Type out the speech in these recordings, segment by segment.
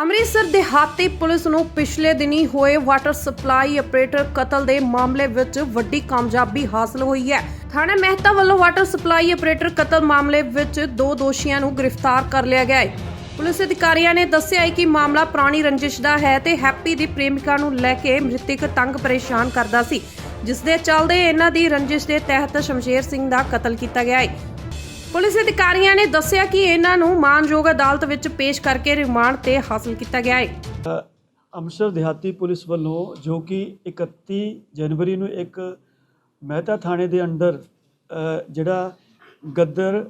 ਅੰਮ੍ਰਿਤਸਰ ਦਿਹਾਤੀ ਪੁਲਿਸ ਨੂੰ ਪਿਛਲੇ ਦਿਨੀ ਹੋਏ ਵਾਟਰ ਸਪਲਾਈ ਆਪਰੇਟਰ ਕਤਲ ਦੇ ਮਾਮਲੇ ਵਿੱਚ ਵੱਡੀ ਕਾਮਯਾਬੀ ਹਾਸਲ ਹੋਈ ਹੈ। ਥਾਣਾ ਮਹਿਤਾ ਵੱਲੋਂ ਵਾਟਰ ਸਪਲਾਈ ਆਪਰੇਟਰ ਕਤਲ ਮਾਮਲੇ ਵਿੱਚ ਦੋ ਦੋਸ਼ੀਆਂ ਨੂੰ ਗ੍ਰਿਫਤਾਰ ਕਰ ਲਿਆ ਗਿਆ ਹੈ। ਪੁਲਿਸ ਅਧਿਕਾਰੀਆਂ ਨੇ ਦੱਸਿਆ ਹੈ ਕਿ ਮਾਮਲਾ ਪੁਰਾਣੀ ਰੰਜਿਸ਼ ਦਾ ਹੈ ਤੇ ਹੈਪੀ ਦੀ ਪ੍ਰੇਮਿਕਾ ਨੂੰ ਲੈ ਕੇ ਮ੍ਰਿਤਕ ਤੰਗ ਪਰੇਸ਼ਾਨ ਕਰਦਾ ਸੀ, ਜਿਸ ਦੇ ਚੱਲਦੇ ਇਹਨਾਂ ਦੀ ਰੰਜਿਸ਼ ਦੇ ਤਹਿਤ ਸ਼ਮਸ਼ੇਰ ਸਿੰਘ ਦਾ ਕਤਲ ਕੀਤਾ ਗਿਆ ਹੈ। ਪੁਲਿਸ ਅਧਿਕਾਰੀਆਂ ਨੇ ਦੱਸਿਆ ਕਿ ਇਹਨਾਂ ਨੂੰ ਮਾਨਯੋਗ ਅਦਾਲਤ ਵਿੱਚ ਪੇਸ਼ ਕਰਕੇ ਰਿਮਾਂਡ ਤੇ ਹਾਸਲ ਕੀਤਾ ਗਿਆ ਹੈ। ਅੰਮ੍ਰਿਤਸਰ ਦਿਹਾਤੀ ਪੁਲਿਸ ਵੱਲੋਂ ਜੋ ਕਿ 31 ਜਨਵਰੀ ਨੂੰ ਇੱਕ ਮਹਿਤਾ ਥਾਣੇ ਦੇ ਅੰਦਰ ਅ, ਜਿਹੜਾ ਗੱਦਰ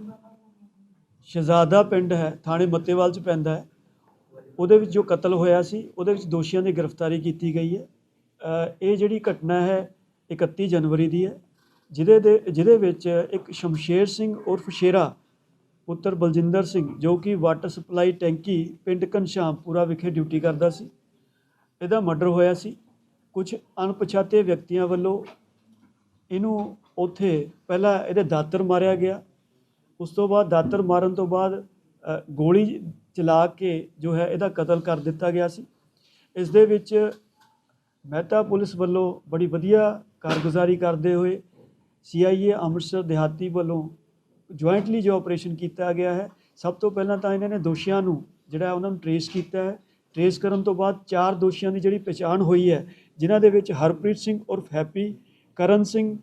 ਸ਼ਹਜ਼ਾਦਾ ਪਿੰਡ ਹੈ ਥਾਣੇ ਮੱਤੇਵਾਲ ਚ ਪੈਂਦਾ ਹੈ ਉਹਦੇ ਵਿੱਚ ਜੋ ਕਤਲ ਹੋਇਆ ਸੀ ਉਹਦੇ ਵਿੱਚ ਦੋਸ਼ੀਆਂ ਦੀ ਗ੍ਰਿਫਤਾਰੀ ਕੀਤੀ ਗਈ ਹੈ। ਅ, ਇਹ ਜਿਹੜੀ ਘਟਨਾ ਹੈ 31 ਜਨਵਰੀ ਦੀ ਹੈ। ਜਿਹਦੇ ਦੇ, ਜਿਹਦੇ ਵਿੱਚ ਇੱਕ ਸ਼ਮਸ਼ੇਰ ਸਿੰਘ ਉਰਫ ਸ਼ੇਰਾ, ਪੁੱਤਰ ਬਲਜਿੰਦਰ ਸਿੰਘ, ਜੋ ਕਿ ਵਾਟਰ ਸਪਲਾਈ ਟੈਂਕੀ ਪਿੰਡ ਘਨਸ਼ਾਮਪੁਰਾ ਵਿਖੇ ਡਿਊਟੀ ਕਰਦਾ ਸੀ। ਇਹਦਾ ਮਰਡਰ ਹੋਇਆ ਸੀ। ਕੁਝ ਅਣਪਛਾਤੇ ਵਿਅਕਤੀਆਂ ਵੱਲੋਂ ਇਹਨੂੰ ਉੱਥੇ ਪਹਿਲਾਂ ਇਹਦੇ ਦਾਤਰ ਮਾਰਿਆ ਗਿਆ। ਉਸ ਤੋਂ ਬਾਅਦ ਦਾਤਰ ਮਾਰਨ ਤੋਂ ਬਾਅਦ ਗੋਲੀ ਚਲਾ ਕੇ ਜੋ ਹੈ ਇਹਦਾ ਕਤਲ ਕਰ ਦਿੱਤਾ ਗਿਆ ਸੀ। ਇਸ ਦੇ ਵਿੱਚ ਮਹਿਤਾ ਪੁਲਿਸ ਵੱਲੋਂ ਬੜੀ ਵਧੀਆ ਕਾਰਗੁਜ਼ਾਰੀ ਕਰਦੇ ਹੋਏ ਸੀਆਈਏ ਅੰਮ੍ਰਿਤਸਰ ਦਿਹਾਤੀ ਵੱਲੋਂ ਜੁਆਇੰਟਲੀ ਜੋ ਆਪਰੇਸ਼ਨ ਕੀਤਾ ਗਿਆ ਹੈ, ਸਭ ਤੋਂ ਪਹਿਲਾਂ ਤਾਂ ਇਹਨਾਂ ਨੇ ਦੋਸ਼ੀਆਂ ਨੂੰ ਜਿਹੜਾ ਉਹਨਾਂ ਨੂੰ ਟਰੇਸ ਕੀਤਾ ਹੈ। ਟਰੇਸ ਕਰਨ ਤੋਂ ਬਾਅਦ ਚਾਰ ਦੋਸ਼ੀਆਂ ਦੀ ਜਿਹੜੀ ਪਛਾਣ ਹੋਈ ਹੈ, ਜਿਨ੍ਹਾਂ ਦੇ ਵਿੱਚ ਹਰਪ੍ਰੀਤ ਸਿੰਘ ਉਰਫ ਹੈਪੀ, ਕਰਨ ਸਿੰਘ,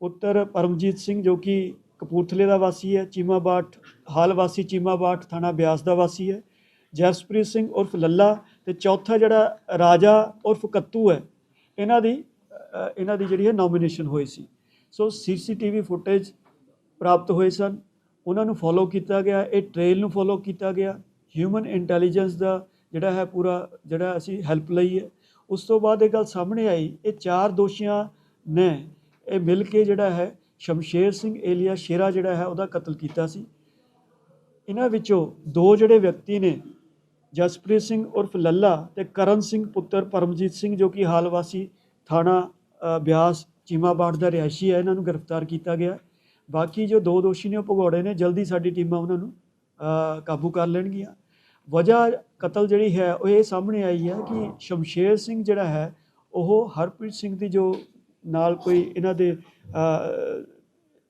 ਪੁੱਤਰ ਪਰਮਜੀਤ ਸਿੰਘ ਜੋ ਕਿ ਕਪੂਰਥਲੇ ਦਾ ਵਾਸੀ ਹੈ, ਚੀਮਾਬਾਟ, ਹਾਲ ਵਾਸੀ ਚੀਮਾਬਾਟ ਥਾਣਾ ਬਿਆਸ ਦਾ ਵਾਸੀ ਹੈ। ਜਸਪ੍ਰੀਤ ਸਿੰਘ ਉਰਫ ਲੱਲਾ ਤੇ ਚੌਥਾ ਜਿਹੜਾ ਰਾਜਾ ਉਰਫ ਕੱਤੂ ਹੈ, ਇਹਨਾਂ ਦੀ ਇਹਨਾਂ ਦੀ ਜਿਹੜੀ ਹੈ ਨੋਮੀਨੇਸ਼ਨ ਹੋਈ ਸੀ। ਸੋ ਸੀਸੀਟੀਵੀ ਫੁਟੇਜ ਪ੍ਰਾਪਤ ਹੋਏ ਸਨ। ਉਹਨਾਂ ਨੂੰ ਫੋਲੋ ਕੀਤਾ ਗਿਆ। ਇਹ ਟ੍ਰੇਲ ਨੂੰ ਫੋਲੋ ਕੀਤਾ ਗਿਆ। ਹਿਊਮਨ ਇੰਟੈਲੀਜੈਂਸ ਦਾ ਜਿਹੜਾ ਹੈ ਪੂਰਾ ਜਿਹੜਾ ਅਸੀਂ ਹੈਲਪ ਲਈ ਹੈ। ਉਸ ਤੋਂ ਬਾਅਦ ਇਹ ਗੱਲ ਸਾਹਮਣੇ ਆਈ। ਇਹ ਚਾਰ ਦੋਸ਼ੀਆਂ ਨੇ ਇਹ ਮਿਲ ਕੇ ਜਿਹੜਾ ਹੈ ਸ਼ਮਸ਼ੇਰ ਸਿੰਘ ਏਲੀਆ ਸ਼ੇਰਾ ਜਿਹੜਾ ਹੈ ਉਹਦਾ ਕਤਲ ਕੀਤਾ ਸੀ। ਇਹਨਾਂ ਵਿੱਚੋਂ ਦੋ ਜਿਹੜੇ ਵਿਅਕਤੀ ਨੇ ਜਸਪ੍ਰੀਤ ਸਿੰਘ ਉਰਫ ਲੱਲਾ ਤੇ ਕਰਨ ਸਿੰਘ ਪੁੱਤਰ ਪਰਮਜੀਤ ਸਿੰਘ ਜੋ ਕਿ ਹਾਲ ਵਾਸੀ ਥਾਣਾ ਅ, ਬਿਆਸ ਚੀਮਾਬਾੜ ਦਾ ਰਿਹਾਇਸ਼ੀ ਹੈ, ਇਹਨਾਂ ਨੂੰ ਗ੍ਰਿਫਤਾਰ ਕੀਤਾ ਗਿਆ। ਬਾਕੀ ਜੋ ਦੋ ਦੋਸ਼ੀ ਨੇ ਉਹ ਭਗੌੜੇ ਨੇ, ਜਲਦੀ ਸਾਡੀ ਟੀਮਾਂ ਉਹਨਾਂ ਨੂੰ ਕਾਬੂ ਕਰ ਲੈਣਗੀਆਂ। ਵਜ੍ਹਾ ਕਤਲ ਜਿਹੜੀ ਹੈ, ਉਹ ਇਹ ਸਾਹਮਣੇ ਆਈ ਹੈ ਕਿ ਸ਼ਮਸ਼ੇਰ ਸਿੰਘ ਜਿਹੜਾ ਹੈ, ਉਹ ਹਰਪ੍ਰੀਤ ਸਿੰਘ ਦੀ ਜੋ ਨਾਲ ਕੋਈ ਇਹਨਾਂ ਦੇ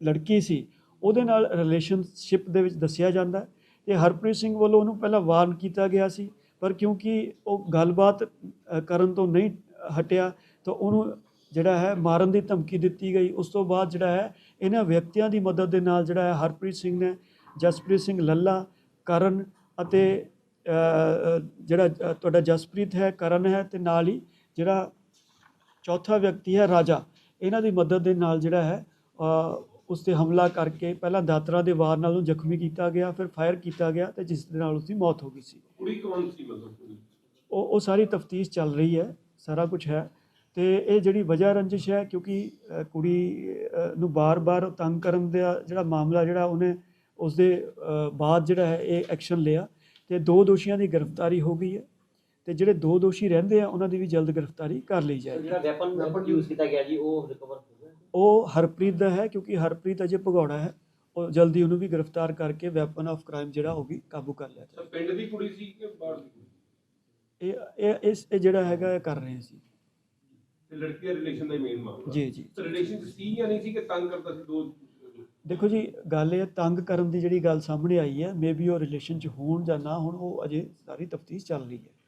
ਲੜਕੀ ਸੀ, ਉਹਦੇ ਨਾਲ ਰਿਲੇਸ਼ਨਸ਼ਿਪ ਦੇ ਵਿੱਚ ਦੱਸਿਆ ਜਾਂਦਾ ਹੈ ਤੇ ਹਰਪ੍ਰੀਤ ਸਿੰਘ ਵੱਲੋਂ ਉਹਨੂੰ ਪਹਿਲਾਂ ਵਾਰਨ ਕੀਤਾ ਗਿਆ ਸੀ, ਪਰ ਕਿਉਂਕਿ ਉਹ ਗੱਲਬਾਤ ਕਰਨ ਤੋਂ ਨਹੀਂ ਹਟਿਆ, ਤਾਂ ਉਹਨੂੰ ਜਿਹੜਾ ਹੈ ਮਾਰਨ ਦੀ ਧਮਕੀ ਦਿੱਤੀ ਗਈ। ਉਸ ਤੋਂ ਬਾਅਦ ਜਿਹੜਾ ਹੈ ਇਹਨਾਂ ਵਿਅਕਤੀਆਂ ਦੀ ਮਦਦ ਦੇ ਨਾਲ ਜਿਹੜਾ ਹੈ ਹਰਪ੍ਰੀਤ ਸਿੰਘ ਨੇ ਜਸਪ੍ਰੀਤ ਸਿੰਘ ਲੱਲਾ ਕਰਨ ਅਤੇ ਜਿਹੜਾ ਤੁਹਾਡਾ ਜਸਪ੍ਰੀਤ ਹੈ ਕਰਨ ਹੈ ਤੇ ਨਾਲ ਹੀ ਜਿਹੜਾ ਚੌਥਾ ਵਿਅਕਤੀ ਹੈ ਰਾਜਾ। ਇਹਨਾਂ ਦੀ ਮਦਦ ਦੇ ਨਾਲ ਜਿਹੜਾ ਹੈ ਉਸ ਤੇ ਹਮਲਾ ਕਰਕੇ ਪਹਿਲਾਂ ਦਾਤਰਾ ਦੇ ਵਾਰ ਨਾਲ ਉਹਨੂੰ ਜ਼ਖਮੀ ਕੀਤਾ ਗਿਆ ਫਿਰ ਫਾਇਰ ਕੀਤਾ ਗਿਆ ਤੇ ਜਿਸ ਦੇ ਨਾਲ ਉਸ ਦੀ ਮੌਤ ਹੋ ਗਈ ਸੀ। ਕੁੜੀ ਕੌਣ ਸੀ ਮਤਲਬ? ਉਹ ਉਹ ਸਾਰੀ ਤਫਤੀਸ਼ ਚੱਲ ਰਹੀ ਹੈ ਸਾਰਾ ਕੁਝ ਹੈ। ਤੇ ਇਹ ਜਿਹੜੀ ਵਜ੍ਹਾ ਰੰਜਿਸ਼ ਹੈ ਕਿਉਂਕਿ ਕੁੜੀ ਨੂੰ ਬਾਰ-ਬਾਰ ਤੰਗ ਕਰਨ ਦਾ ਜਿਹੜਾ ਮਾਮਲਾ ਜਿਹੜਾ ਉਹਨੇ ਉਸ ਦੇ ਬਾਅਦ ਜਿਹੜਾ ਹੈ ਇਹ ਐਕਸ਼ਨ ਲਿਆ। ਤੇ ਦੋ ਦੋਸ਼ੀਆਂ ਦੀ ਗ੍ਰਿਫਤਾਰੀ ਹੋ ਗਈ ਹੈ। ਤੇ ਜਿਹੜੇ ਦੋ ਦੋਸ਼ੀ ਰਹਿੰਦੇ ਆ ਉਹਨਾਂ ਦੀ ਵੀ ਜਲਦ ਗ੍ਰਿਫਤਾਰੀ ਕਰ ਲਈ ਜਾਏਗੀ। ਜਿਹੜਾ ਵੈਪਨ ਯੂਜ਼ ਕੀਤਾ ਗਿਆ ਜੀ ਉਹ ਰਿਕਵਰ ਹੋ ਗਿਆ। ਉਹ ਹਰਪ੍ਰੀਤ ਦਾ ਹੈ ਕਿਉਂਕਿ ਹਰਪ੍ਰੀਤ ਅਜੇ ਭਗੌੜਾ ਹੈ। ਉਹ ਜਲਦੀ ਉਹਨੂੰ ਵੀ ਗ੍ਰਿਫਤਾਰ ਕਰਕੇ ਵੈਪਨ ਆਫ ਕ੍ਰਾਈਮ ਜਿਹੜਾ ਉਹ ਵੀ ਕਾਬੂ ਕਰ ਲਿਆ ਪਿੰਡ ਦੀ ਕੁੜੀ ਸੀ ਕਿ ਬਾਹਰ ਦੀ ਕੁੜੀ? ਇਹ ਇਹ ਇਸ ਇਹ ਜਿਹੜਾ ਹੈਗਾ ਇਹ ਕਰ ਰਹੇ ਸੀ। ਤੇ ਲੜਕੀ ਦਾ ਰਿਲੇਸ਼ਨ ਦਾ ਮੇਨ ਮਾਮਲਾ। ਜੀ ਜੀ। ਤਾਂ ਰਿਲੇਸ਼ਨ ਸੀ ਜਾਂ ਨਹੀਂ ਸੀ ਕਿ ਤੰਗ ਕਰਦਾ ਸੀ ਦੋ ਦੇਖੋ ਜੀ ਗੱਲ ਇਹ ਤੰਗ ਕਰਨ ਦੀ ਜਿਹੜੀ ਗੱਲ ਸਾਹਮਣੇ ਆਈ ਹੈ ਮੇਬੀ ਉਹ ਰਿਲੇਸ਼ਨ ਚ ਹੋਣ ਜਾਂ ਨਾ ਹੋਣ ਉਹ ਅਜੇ ਸਾਰੀ ਤਫਤੀਸ਼ ਚੱਲ ਰਹੀ ਹੈ।